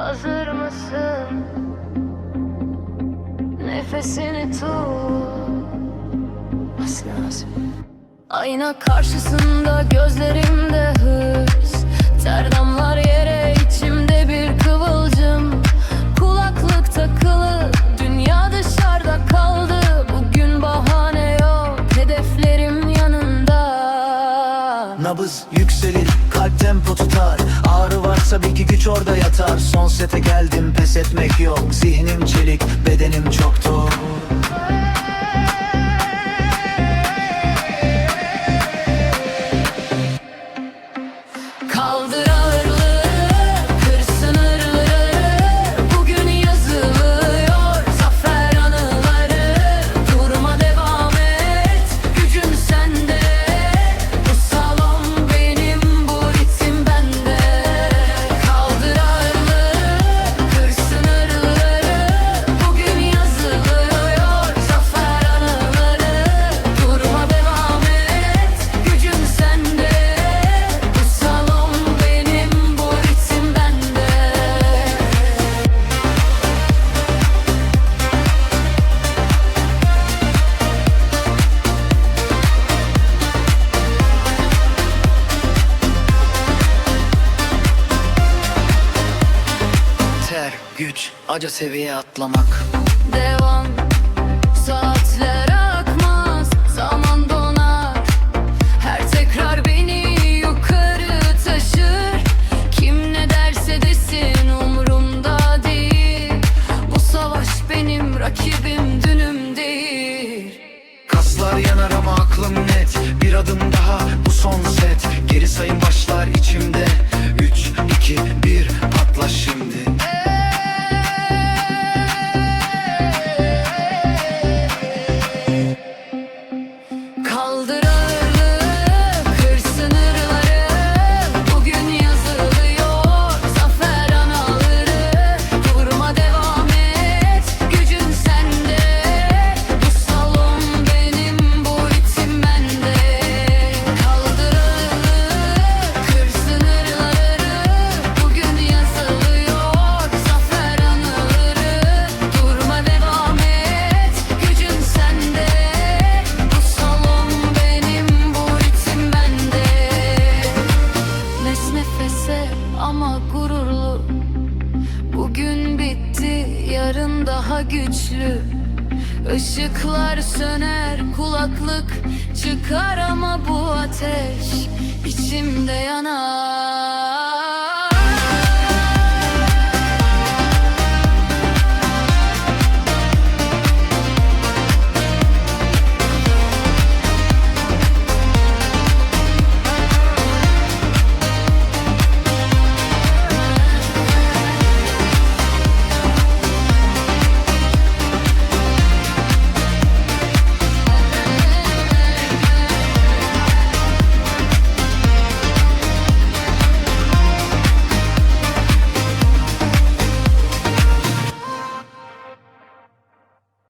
Hazır mısın? Nefesini tut Nasıl lazım? Ayna karşısında gözlerimde hır kalp tempo tutar. Ağrı varsa bir ki güç orada yatar. Son sete geldim, pes etmek yok. Zihnim çelik, bedenim çok güç, acı seviye atlamak. Devam Saatler akmaz Zaman donar. Her tekrar beni yukarı taşır. Kim ne derse desin umurumda değil. Bu savaş benim rakibim dünüm değil. Kaslar yanar ama aklım net. Bir adım daha, bu son set. Geri sayım başlar Bugün bitti, yarın daha güçlü. Işıklar söner, kulaklık çıkar ama bu ateş içimde yanar